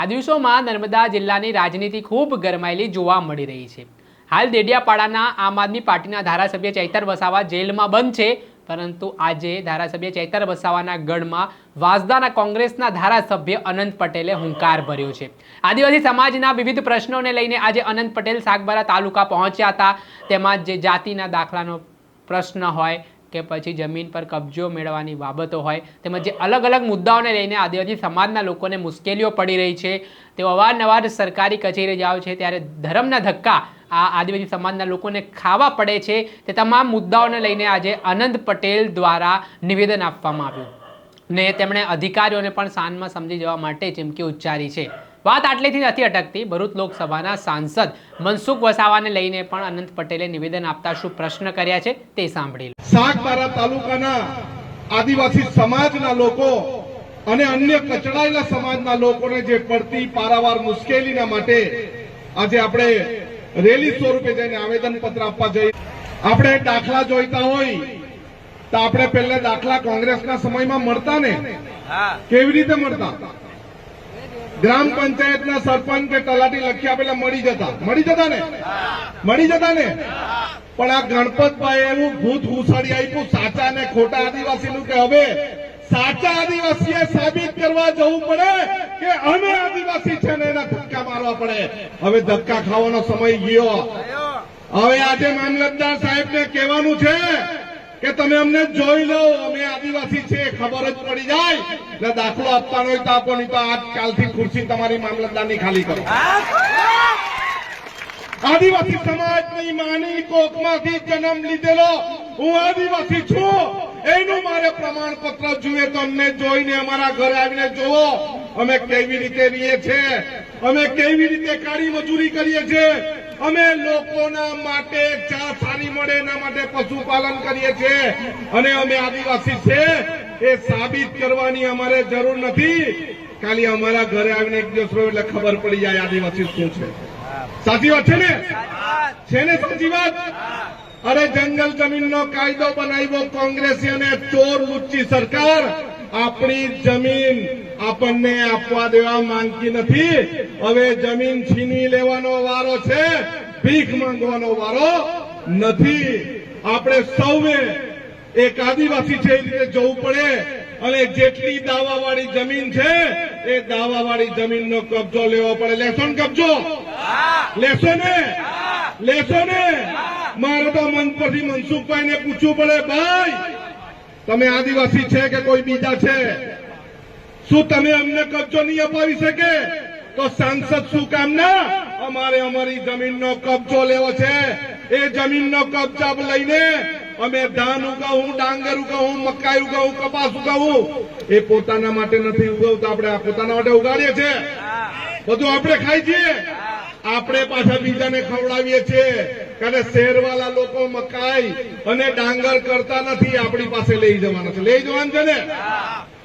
આ દિવસોમાં નર્મદા જિલ્લાની રાજનીતિ ખૂબ ગરમાયેલી જોવા મળી રહી છે. હાલ દેડિયાપાડાના આમ આદમી પાર્ટીના ધારાસભ્ય ચૈતર વસાવા જેલમાં બંધ છે, પરંતુ આજે ધારાસભ્ય ચૈતર વસાવાના ગઢમાં વાંસદાના કોંગ્રેસના ધારાસભ્ય અનંત પટેલે હુંકાર ભર્યો છે. આદિવાસી સમાજના વિવિધ પ્રશ્નોને લઈને આજે અનંત પટેલ સાગબારા તાલુકા પહોંચ્યા હતા. તેમાં જે જાતિના દાખલાનો પ્રશ્ન હોય કે પછી જમીન પર કબજો મેળવવાની બાબતો હોય, તેમજ જે અલગ અલગ મુદ્દાઓને લઈને આદિવાસી સમાજના લોકોને મુશ્કેલીઓ પડી રહી છે, તેઓ અવારનવાર સરકારી કચેરી જાઓ છે, ત્યારે ધર્મના ધક્કા આ આદિવાસી સમાજના લોકોને ખાવા પડે છે, તે તમામ મુદ્દાઓને લઈને આજે અનંત પટેલ દ્વારા નિવેદન આપવામાં આવ્યું ને તેમણે અધિકારીઓને પણ સાંજમાં સમજી જવા માટે ચીમકી ઉચ્ચારી છે વાત આટલેથી નથી અટકતી, ભરૂચ લોકસભાના સાંસદ મનસુખ વસાવાને લઈને પણ અનંત પટેલે નિવેદન આપતા શું પ્રશ્ન કર્યા છે તે સાંભળી. સાગબારા તાલુકાના આદિવાસી સમાજના લોકો અને અન્ય કચડાયેલા સમાજના લોકોને જે પડતી પારાવાર મુશ્કેલીના માટે આજે આપણે રેલી સ્વરૂપે જઈને આવેદન પત્ર આપવા જઈએ આપણે દાખલા જોઈતા હોય તો આપણે પહેલા દાખલા કોંગ્રેસના સમયમાં મળતા ને? કેવી રીતે મળતા? ગ્રામ પંચાયતના સરપંચ કે તલાટી લખી આપેલા મળી જતા. મળી જતા ને? મળી જતા ને? પણ આ ગણપતભાઈ એવું ભૂત ઘુસાડી આપ્યું, સાચા ને ખોટા આદિવાસીનું કે હવે સાચા આદિવાસીએ સાબિત કરવા જવું પડે કે અમે આદિવાસી છે ને એના ધક્કા મારવા પડે? હવે ધક્કા ખાવાનો સમય ગયો. હવે આજે મામલતદાર સાહેબને કહેવાનું છે કે તમે અમને જોઈ લો, અમે આદિવાસી છે, ખબર જ પડી જાય. એટલે દાખલો આપવાનો હોય તો આપો તો આજકાલથી ખુરશી તમારી મામલતદારની ખાલી કરો. આદિવાસી સમાજની માની કોખમાંથી જન્મ લીધેલો, હું આદિવાસી છું. એનું મારે પ્રમાણપત્ર જોઈએ તમને જોઈને અમારા ઘરે આવીને જોવો. અમે કેવી રીતે રહીએ છીએ? અમે કેવી રીતે કાળી મજૂરી કરીએ છીએ? અમે લોકોના માટે ચા સારી મળે, એના માટે પશુપાલન કરીએ છીએ. અને અમે આદિવાસી છે, એ સાબિત કરવાની અમારે જરૂર નથી. ખાલી અમારા ઘરે આવીને એક દિવસ રહ્યો એટલે ખબર પડી જાય આદિવાસી શું છે. સાચી વાત છે ને? છે ને સાચી વાત? અરે જંગલ જમીનનો કાયદો બનાવ્યો કોંગ્રેસી અને ચોર લુચ્ચી સરકાર. આપણી જમીન આપણને આપવા દેવા માંગતી નથી. હવે જમીન છીની લેવાનો વારો છે, ભીખ માંગવાનો વારો નથી. આપણે સૌએ એક આદિવાસી છે એ રીતે જવું પડે અને જેટલી દાવાવાળી જમીન છે, એ દાવાવાળી જમીનનો કબજો લેવો પડે. લેશો ને કબજો? લેશો ને? લેશો ને? મારે તો મન પરથી મનસુખભાઈને પૂછવું પડે, ભાઈ તમે આદિવાસી છે કે કોઈ બીજા છે? શું તમે અમને કબજો નહીં અપાવી શકે? તો સાંસદ શું કામના? અમારે અમારી જમીનનો કબજો લેવો છે. એ જમીનનો કબજા લઈને અમે ધાન ઉગાવું, ડાંગર ઉગાવું, મકાઈ ઉગાવું, કપાસ ઉગાવું. એ પોતાના માટે નથી ઉગાવતા, આપણે પોતાના માટે ઉગાડીએ છીએ. બધું આપણે ખાઈ છીએ. આપણે પાછા બીજાને ખવડાવીએ છીએ. અને શહેરવાળા લોકો મકાઈ અને ડાંગર કરતા નથી, આપણી પાસે લઈ જવાના છે. લઈ જવાનું છે ને?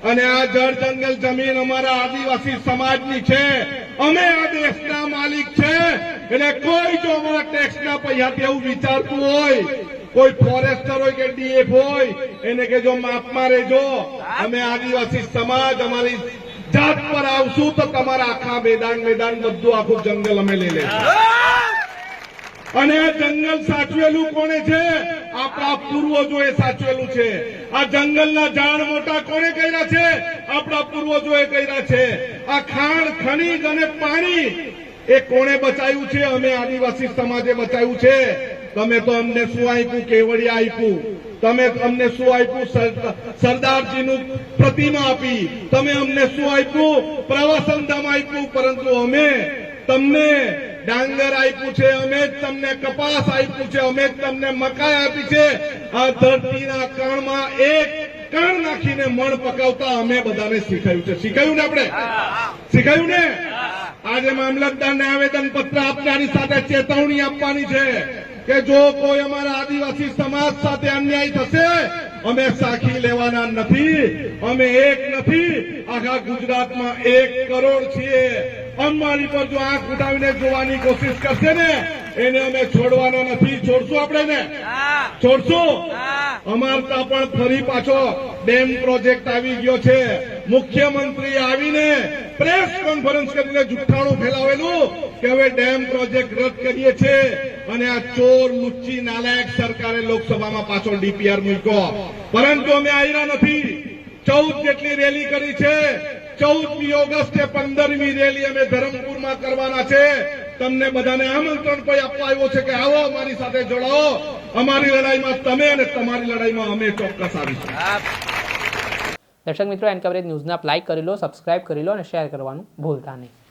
અને આ જળ જંગલ જમીન અમારા આદિવાસી સમાજની છે. અમે આ દેશના માલિક છે. એટલે કોઈ જો અમારા ટેક્સના પૈસાથી એવું વિચારતું હોય, કોઈ ફોરેસ્ટર હોય કે ડીએફ હોય, એને કે જો માપમાં રહેજો. અમે આદિવાસી સમાજ, અમારી જાત પર આવશું તો તમારા આખા મેદાન મેદાન બધું આખું જંગલ અમે લઈ લઈશું અને આ જંગલ સાચવેલું કોણે છે? આપણા પૂર્વજોએ સાચવેલું છે. આ જંગલના ઝાડ મોટા કોણે કર્યા છે? આપણા પૂર્વજોએ કર્યા છે. આ ખાણ, ખનીજ અને પાણી એ કોણે બચાવ્યું છે? અમે આદિવાસી સમાજે બચાવ્યું છે. તમે તો અમને શું આપ્યું? કેવડિયા આપ્યું? તમે અમને શું આપ્યું? સરદારજીનું પ્રતિમા આપી. તમે અમને શું આપ્યું? પ્રવાસન ધામ આપ્યું. પરંતુ અમે તમને ડાંગર આપ્યું છે, અમે જ તમને કપાસ આપ્યું છે, અમે જ તમને મકાઈ આપી છે. આ ધરતીના કણમાં એક કણ નાખીને મણ પકાવતા અમે બધાને શીખાયું છે. શીખાયું ને આપણે? શીખાયું ને? આજે મામલતદારને આવેદન પત્ર આપનારી સાથે ચેતવણી આપવાની છે. કે જો કોઈ અમારા આદિવાસી સમાજ સાથે અન્યાય થશે, અમે સાખી લેવાના નથી, અમે એક નથી. આખા ગુજરાતમાં એક કરોડ છીએ. અમારી પર જો આંખ ઉઠાવીને જોવાની કોશિશ કરશે ને એને અમે છોડવાનો નથી. છોડશું આપણે ને? છોડશું? અમારતા પણ ફરી પાછો ડેમ પ્રોજેક્ટ આવી ગયો છે. મુખ્યમંત્રી આવીને પ્રેસ કોન્ફરન્સ કરીને જુઠ્ઠાણું ફેલાવેલું કે હવે ડેમ પ્રોજેક્ટ રદ કરીએ છીએ અને આ ચોર લુચ્ચી નાલાયક સરકારે લોકસભામાં પાછો ડીપીઆર મૂક્યો. પરંતુ અમે આવ્યા નથી. ચૌદ જેટલી રેલી કરી છે. ચૌદમી ઓગસ્ટે પંદરમી રેલી અમે ધરમપુરમાં કરવાના છે. તમને બધાને આમંત્રણ કોઈ આપવા આવ્યો છે કે આવો અમારી સાથે જોડાઓ. અમારી લડાઈમાં તમે અને તમારી લડાઈમાં અમે ચોક્કસ આવીશું. દર્શક મિત્રો એન કવરેજ ન્યૂઝને આપ લાઇક કરી લો સબસ્ક્રાઇબ કરી લો અને શેર કરવાનું ભૂલતા નહીં.